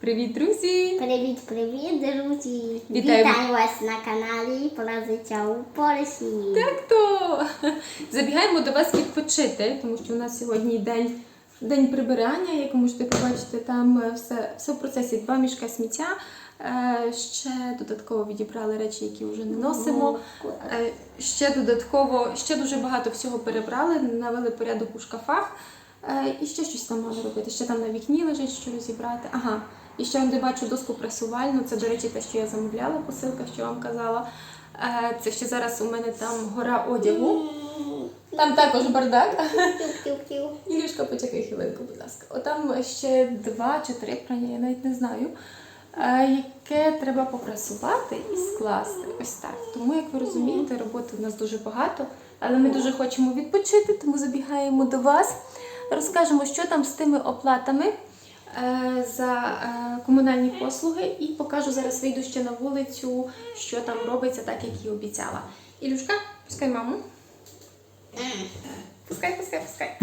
Привіт, друзі! Привіт, привіт, друзі! Вітаємо. Вітаю вас на каналі про життя у Польщі. Так то забігаємо до вас відпочити, тому що у нас сьогодні день, день прибирання, як можете побачити, там е, все, все в процесі два мішка сміття. Е, Ще додатково відібрали речі, які вже не носимо. Е, Ще додатково, ще дуже багато всього перебрали, навели порядок у шкафах. І ще щось там мали робити. Ще там на вікні лежить, що розібрати. Ага. І ще де бачу доску пресувальну. Це, до речі, те, що я замовляла, посилка, що вам казала. Е, Це ще зараз у мене там гора одягу. Там також бардак. Ілюшка, почекай хвилинку, будь ласка. Отам ще два чи три прання, я навіть не знаю. е, Яке треба попрасувати і скласти. Ось так. Тому, як ви розумієте, роботи у нас дуже багато, але ми дуже хочемо відпочити, тому забігаємо до вас. Розкажемо, що там з тими оплатами за е, комунальні послуги, і покажу зараз вийду ще на вулицю, що там робиться, так як і обіцяла. Ілюшка, пускай маму. Пускай, пускай, пускай.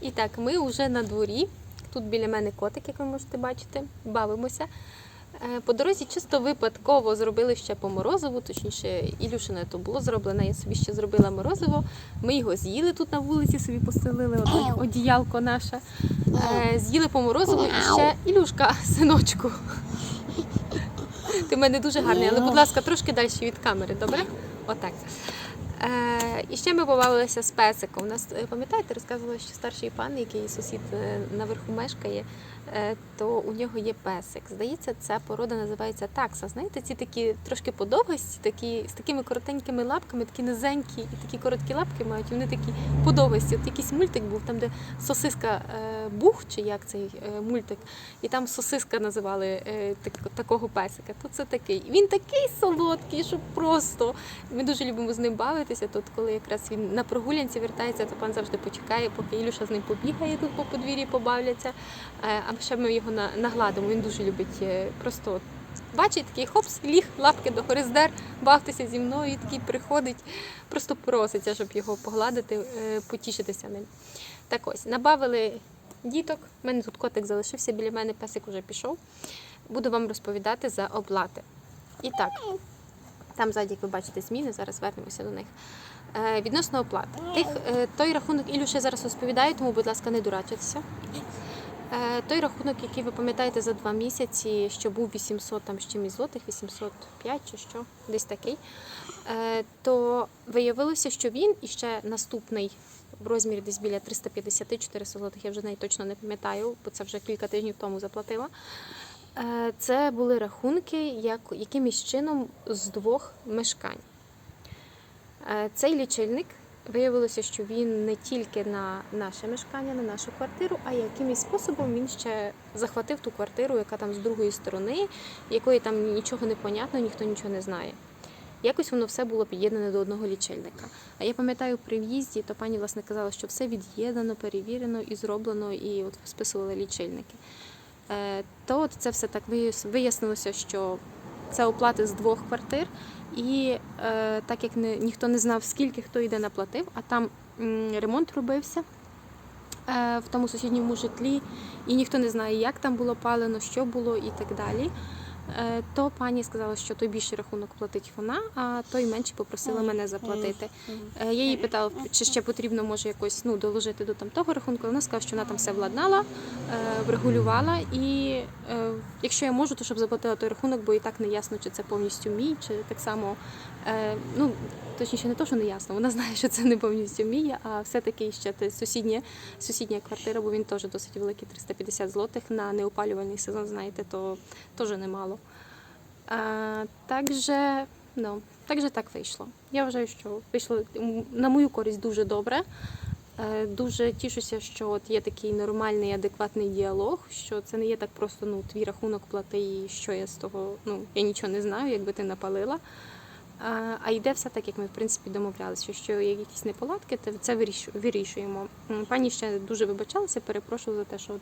І так, ми вже на дворі. Тут біля мене котик, як ви можете бачити, бавимося. Е, По дорозі чисто випадково зробили ще по морозиву, точніше, Ілюшине то було зроблено, я собі ще зробила морозиво. Ми його з'їли тут на вулиці, собі постелили от, одіялко наше. Е, З'їли по морозиву і ще Ілюшка, синочку. Ти в мене дуже гарний, але, будь ласка, трошки далі від камери, добре? Отак. Е, і ще ми побавилися з песиком. У нас, е, пам'ятаєте, розказувала, що старший пан, який сусід наверху мешкає, то у нього є песик. Здається, ця порода називається такса. Знаєте, ці такі трошки подовгості, такі, з такими коротенькими лапками, такі низенькі і такі короткі лапки мають. Вони такі подовгості. От якийсь мультик був, там, де сосиска е, бух, чи як цей е, мультик, і там сосиска називали е, так, такого песика. То це такий. Він такий солодкий, що просто. Ми дуже любимо з ним бавитися. Тут, коли якраз він на прогулянці вертається, то пан завжди почекає, поки Ілюша з ним побігає тут по подвір'ї, побавляться. Е, А ще ми його нагладимо. Він дуже любить е, просто. Бачить такий хопс, ліг, лапки до хориздер, бавтеся зі мною, і такий приходить, просто проситься, щоб його погладити, е, потішитися ним. Так ось, набавили діток. У мене тут котик залишився біля мене, песик уже пішов. Буду вам розповідати за оплати. І так, там ззаді, як ви бачите, зміни, зараз вернемося до них. Е, відносно оплат. Тих, той рахунок Ілю ще зараз розповідаю, тому, будь ласка, не дурачитися. Е, той рахунок, який ви пам'ятаєте за два місяці, що був 800 там з чимось злотих, 805 чи що, десь такий, е, то виявилося, що він і ще наступний в розмірі десь біля 350-400 злотих, я вже навіть точно не пам'ятаю, бо це вже кілька тижнів тому заплатила. Е, Це були рахунки як, якимось чином з двох мешкань. Цей лічильник виявилося, що він не тільки на наше мешкання, на нашу квартиру, а якимось способом він ще захватив ту квартиру, яка там з другої сторони, якої там нічого не понятно, ніхто нічого не знає. Якось воно все було під'єднане до одного лічильника. А я пам'ятаю, при в'їзді, то пані власне казала, що все від'єднано, перевірено і зроблено, і от списували лічильники. Е, То от це все так вияснилося, що це оплати з двох квартир, і е, так як не, ніхто не знав, скільки хто йде наплатив, а там м, ремонт робився е, в тому сусідньому житлі, і ніхто не знає, як там було палено, що було і так далі. Е, То пані сказала, що той більший рахунок платить вона, а той менший попросила мене заплатити. Е, Я її питала, чи ще потрібно може якось ну, доложити до там того рахунку. Вона сказала, що вона там все владнала, е, врегулювала, і якщо я можу, то щоб заплатила той рахунок, бо і так не ясно, чи це повністю мій, чи так само. Ну, точніше, не то, що не ясно. Вона знає, що це не повністю мій, а все-таки ще те сусідня, сусідня квартира, бо він теж досить великий, 350 злотих на неопалювальний сезон, знаєте, то теж немало. А, также, ну, также так вийшло. Я вважаю, що вийшло на мою користь дуже добре. Е, Дуже тішуся, що от є такий нормальний, адекватний діалог, що це не є так просто ну, твій рахунок плати, і що я з того, ну, я нічого не знаю, якби ти напалила. А, йде все так, як ми в принципі домовлялися, що є якісь неполадки, то це вирішу- вирішуємо. Пані ще дуже вибачалася, перепрошую за те, що от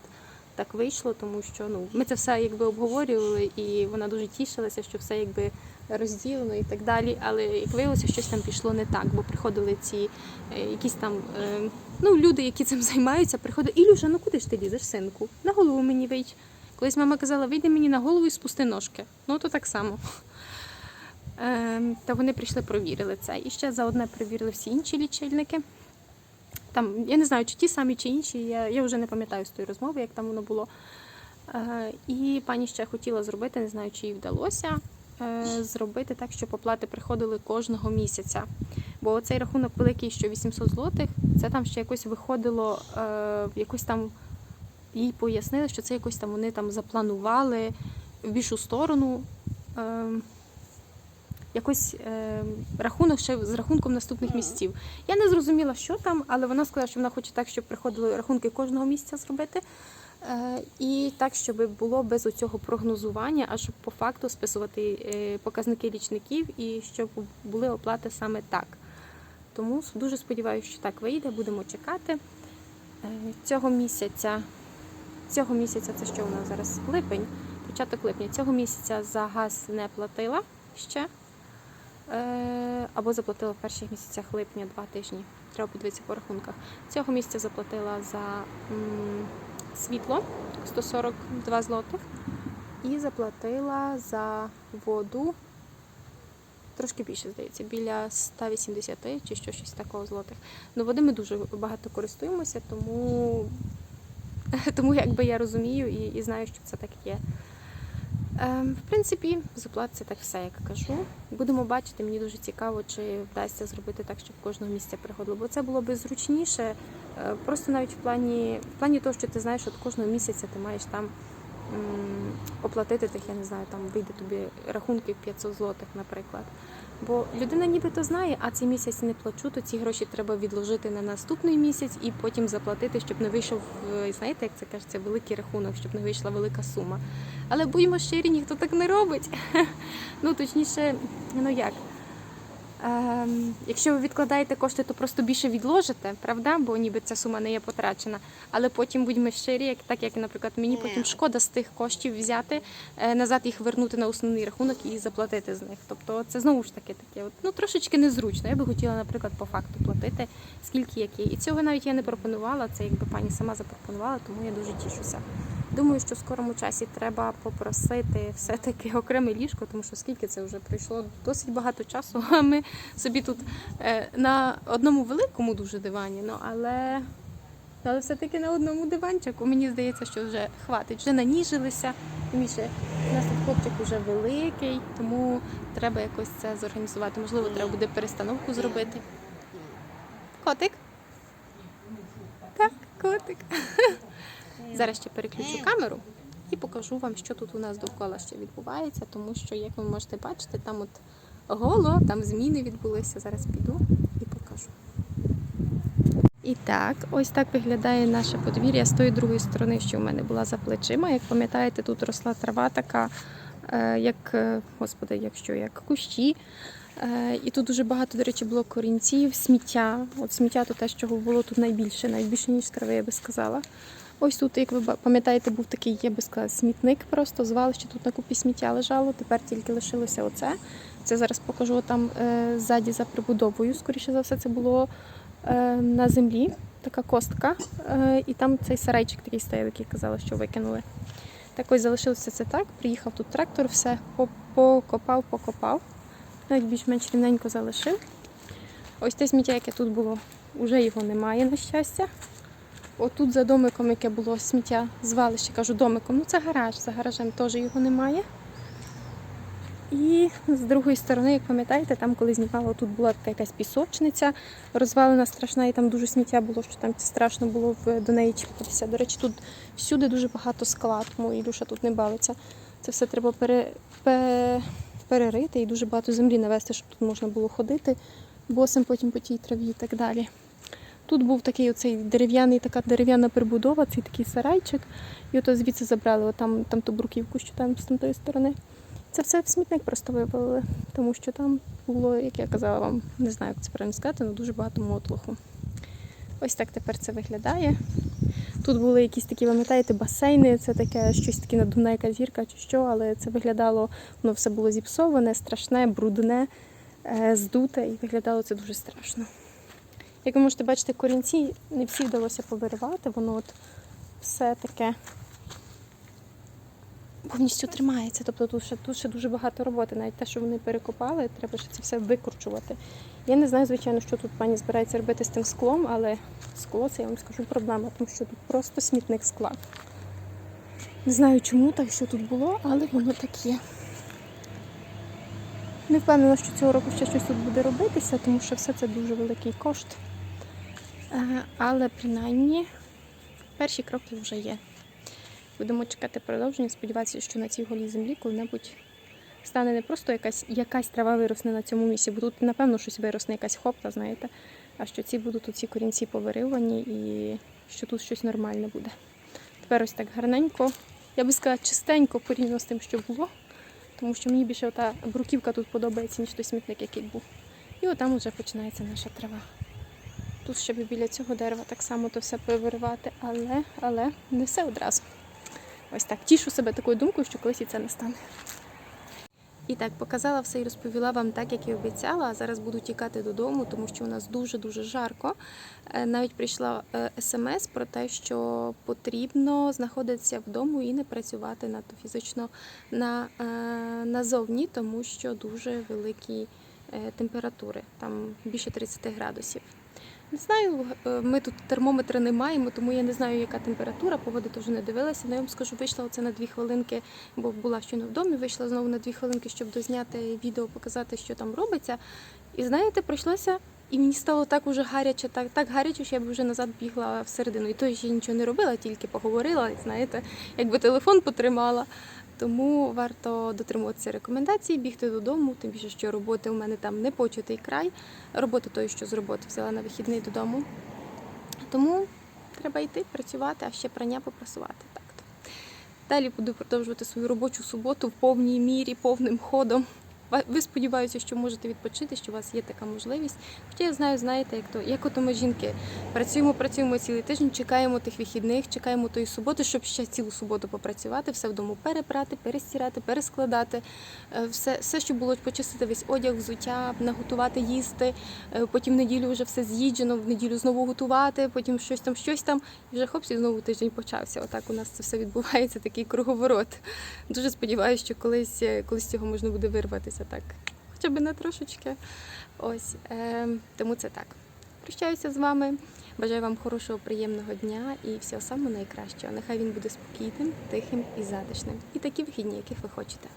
так вийшло, тому що ну ми це все якби обговорювали, і вона дуже тішилася, що все якби розділено і так далі. Але як виявилося, щось там пішло не так, бо приходили ці е, якісь там е, ну люди, які цим займаються, приходили. Ілюша, ну куди ж ти лізеш, синку? На голову мені вийдь. Колись мама казала, вийди мені на голову і спусти ножки. Ну, то так само. Ем, Та вони прийшли, провірили це. І ще заодне перевірили всі інші лічильники. Там, я не знаю, чи ті самі, чи інші. Я, я вже не пам'ятаю з тої розмови, як там воно було. Е, І пані ще хотіла зробити, не знаю, чи їй вдалося, е, зробити так, щоб оплати приходили кожного місяця. Бо цей рахунок великий, що 800 злотих, це там ще якось виходило, е, якось там їй пояснили, що це якось там вони там запланували в більшу сторону. Е, Якось е, рахунок ще з рахунком наступних місяців. Я не зрозуміла, що там, але вона сказала, що вона хоче так, щоб приходили рахунки кожного місяця зробити. Е, І так, щоб було без цього прогнозування, а щоб по факту списувати е, показники лічників і щоб були оплати саме так. Тому дуже сподіваюся, що так вийде, будемо чекати. Е, Цього місяця, цього місяця, це що у нас зараз? Липень, початок липня. Цього місяця за газ не платила ще. Е, Або заплатила в перших місяцях липня два тижні. Треба подивитися по рахунках. Цього місяця заплатила за світло 142 злотих і заплатила за воду трошки більше, здається, біля 180 чи що, щось такого злотих. Ну, води ми дуже багато користуємося, тому, тому якби я розумію і, і знаю, що це так є. Ем, В принципі, з оплат це так все, як кажу. Будемо бачити, мені дуже цікаво, чи вдасться зробити так, щоб кожного місця приходило. Бо це було би зручніше. е, Просто навіть в плані, в плані того, що ти знаєш, от кожного місяця ти маєш там оплатити тих, я не знаю, там вийде тобі рахунки 500 злотих, наприклад. Бо людина нібито знає, а цей місяць не плачу, то ці гроші треба відложити на наступний місяць і потім заплатити, щоб не вийшов, е, знаєте, як це кажеться, великий рахунок, щоб не вийшла велика сума. Але будьмо щирі, ніхто так не робить. Ну, точніше, ну як? Ем, якщо ви відкладаєте кошти, то просто більше відложите, правда? Бо ніби ця сума не є потрачена. Але потім будьмо щирі, як так як, наприклад, мені потім шкода з тих коштів взяти, е, назад їх вернути на основний рахунок і заплатити з них. Тобто це знову ж таки таке, от, ну трошечки незручно. Я би хотіла, наприклад, по факту платити, скільки як є. І цього навіть я не пропонувала. Це якби пані сама запропонувала, тому я дуже тішуся. Думаю, що в скорому часі треба попросити все-таки окреме ліжко, тому що скільки це вже пройшло досить багато часу. А ми собі тут е, на одному великому дуже дивані, ну але, але все-таки на одному диванчику. Мені здається, що вже хватить, вже наніжилися. Тим у нас тут хлопчик вже великий, тому треба якось це зорганізувати. Можливо, треба буде перестановку зробити. Котик? Так, котик. Зараз ще переключу камеру і покажу вам, що тут у нас довкола ще відбувається, тому що, як ви можете бачити, там от голо, там зміни відбулися. Зараз піду і покажу. І так, ось так виглядає наше подвір'я з тої другої сторони, що в мене була за плечима. Як пам'ятаєте, тут росла трава така, е, як, е, господи, якщо як кущі. Е, І тут дуже багато, до речі, було корінців, сміття. От сміття то те, чого було тут найбільше, навіть більше, ніж трави, я би сказала. Ось тут, як ви пам'ятаєте, був такий, я би сказала, смітник просто, звалище, тут на купі сміття лежало, тепер тільки лишилося оце. Це зараз покажу там е, ззаді за прибудовою. Скоріше за все, це було е, на землі, така костка. Е, і там цей сарайчик такий стояв, який казали, що викинули. Так ось залишилося це так. Приїхав тут трактор, все покопав, покопав. Навіть більш-менш рівненько залишив. Ось те сміття, яке тут було, вже його немає, на щастя. Отут за домиком, яке було сміття, звалище, кажу домиком, ну це гараж, за гаражем теж його немає. І з другої сторони, як пам'ятаєте, там коли знімала, тут була така якась пісочниця, розвалена страшна, і там дуже сміття було, що там страшно було до неї чіпатися. До речі, тут всюди дуже багато скла, тому Ілюша тут не бавиться. Це все треба пере, пе- перерити і дуже багато землі навести, щоб тут можна було ходити босим потім по тій траві і так далі. Тут був такий оцей дерев'яний, така дерев'яна прибудова, цей такий сарайчик. І ото звідси забрали отам, там ту бруківку, що там з тамтої сторони. Це все в смітник просто вивалили, тому що там було, як я казала вам, не знаю, як це правильно сказати, але дуже багато мотлоху. Ось так тепер це виглядає. Тут були якісь такі, пам'ятаєте, басейни, це таке щось таке надувна яка зірка чи що, але це виглядало, воно все було зіпсоване, страшне, брудне, е, здуте і виглядало це дуже страшно. Як ви можете бачити, корінці не всі вдалося повиривати, воно от все таке повністю тримається. Тобто тут ще, тут ще дуже багато роботи. Навіть те, що вони перекопали, треба ще це все викручувати. Я не знаю, звичайно, що тут пані збирається робити з тим склом, але скло це я вам скажу проблема, тому що тут просто смітник скла. Не знаю чому так, що тут було, але воно так є. Не впевнена, що цього року ще щось тут буде робитися, тому що все це дуже великий кошт. Е, Але принаймні перші кроки вже є. Будемо чекати продовження. Сподіватися, що на цій голій землі коли-небудь стане не просто якась, якась трава виросне на цьому місці, бо тут, напевно, щось виросне, якась хопта, знаєте, а що ці будуть ці корінці повиривані і що тут щось нормальне буде. Тепер ось так гарненько, я би сказала, чистенько порівняно з тим, що було, тому що мені більше ота бруківка тут подобається, ніж той смітник, який був. І отам вже починається наша трава. Тут ще би біля цього дерева так само то все повиривати, але, але не все одразу. Ось так. Тішу себе такою думкою, що колись і це не стане. І так, показала все і розповіла вам так, як і обіцяла. Зараз буду тікати додому, тому що у нас дуже-дуже жарко. Е, Навіть прийшла е, смс про те, що потрібно знаходитися вдома і не працювати надто фізично на, е, назовні, тому що дуже великі температури, там більше 30 градусів. Не знаю, е, ми тут термометра не маємо, тому я не знаю, яка температура. Погоди теж не дивилася. Але я вам скажу, вийшла оце на дві хвилинки, бо була щойно в домі. Вийшла знову на дві хвилинки, щоб дозняти відео, показати, що там робиться. І знаєте, прийшлося, і мені стало так уже гаряче, так, так гаряче, що я б вже назад бігла всередину. І то ще нічого не робила, тільки поговорила, знаєте, якби телефон потримала. Тому варто дотримуватися рекомендацій, бігти додому, тим більше, що роботи у мене там не початий край. Робота тої, що з роботи взяла на вихідний додому. Тому треба йти працювати, а ще прання попрасувати. Так то. Далі буду продовжувати свою робочу суботу в повній мірі, повним ходом. Ви сподіваюся, що можете відпочити, що у вас є така можливість. Хоча я знаю, знаєте, як то як ото ми жінки працюємо, працюємо цілий тиждень, чекаємо тих вихідних, чекаємо тої суботи, щоб ще цілу суботу попрацювати, все вдома перепрати, перестирати, перескладати, е, все, все, що було почистити весь одяг, взуття, наготувати їсти. Е, Потім неділю вже все з'їджено, в неділю знову готувати, потім щось там, щось там. І вже хопс, і знову тиждень почався. Отак у нас це все відбувається, такий круговорот. Дуже сподіваюся, що колись, е, колись цього можна буде вирватися так. Хоча б на трошечки. Ось. Е, тому це так. Прощаюся з вами. Бажаю вам хорошого, приємного дня і всього самого найкращого. Нехай він буде спокійним, тихим і затишним. І такі вихідні, яких ви хочете.